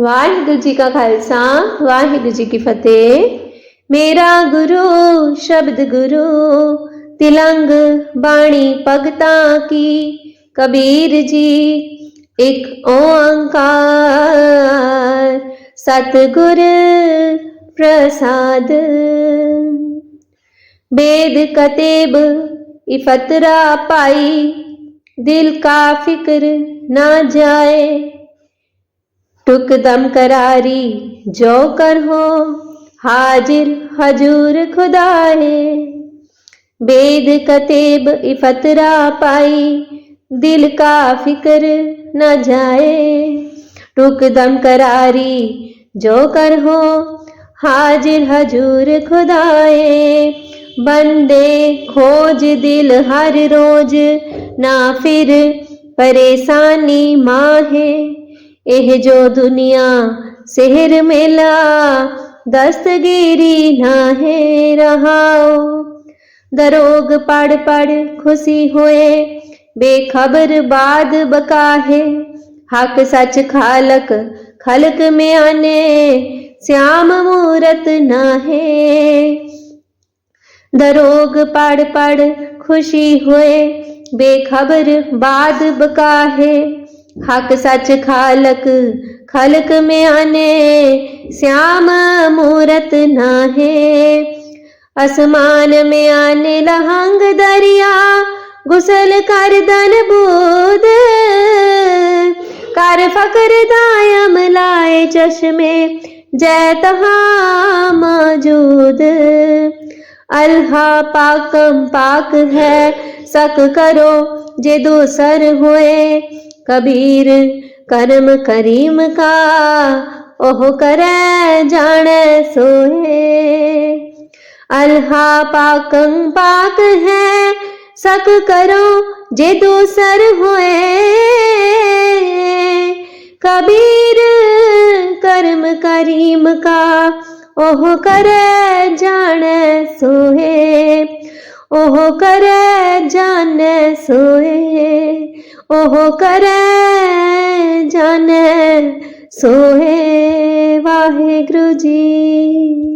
ਵਾਹਿਗੁਰੂ ਜੀ ਕਾ ਖਾਲਸਾ, ਵਾਹਿਗੁਰੂ ਜੀ ਕੀ ਫਤਿਹ। ਮੇਰਾ ਗੁਰੂ, ਸ਼ਬਦ ਗੁਰੂ, ਤਿਲੰਗ ਬਾਣੀ ਪਗਤਾ ਕੀ, ਕਬੀਰ ਜੀ, ਇੱਕ ਓੰਕਾਰ, ਸਤਗੁਰ ਪ੍ਰਸਾਦ। ਬੇਦ ਕਤੇਬ ਇਫਤਰਾ ਪਾਈ, ਦਿਲ ਕਾ ਫਿਕਰ ਨਾ ਜਾਏ। टुक दम करारी, जो कर हो, हाजिर हजूर खुदाए। बेद कतेब इफतरा पाई, दिल का फ़िक्र न जाए। टुक दम करारी, जो कर हो, हाजिर हजूर खुदाए। बंदे खोज दिल हर रोज ना फिर परेशानी माहे। एह जो दुनिया शहर मेला, दस्तगिरी ना है रहाओ। दरोग पढ़ पढ़ खुशी होए, बेखबर बाद बका है हक सच खालक, खलक में आने, श्याम मूरत ना है दरोग पढ़ पढ़ खुशी होए, बेखबर बाद बका है हक सच खालक, खलक में आने, श्याम मूरत ना है आसमान में आने लहंग दरिया, गुसल कर दन बूद। कर फकर दायम लाए चश्मे, जय तहा मौजूद। अल्हा पाकम पाक है सक करो जे दूसर हुए। कबीर, करम करीम का, ओह करे जाने सोए अल्हा पाकं पाक है सक करो जे दूसर हुए। कबीर, कर्म करीम का, ओह करे जाने सोए ओह करे जाने सोए ओह करे जाने सोहे वाहे गुरु जी।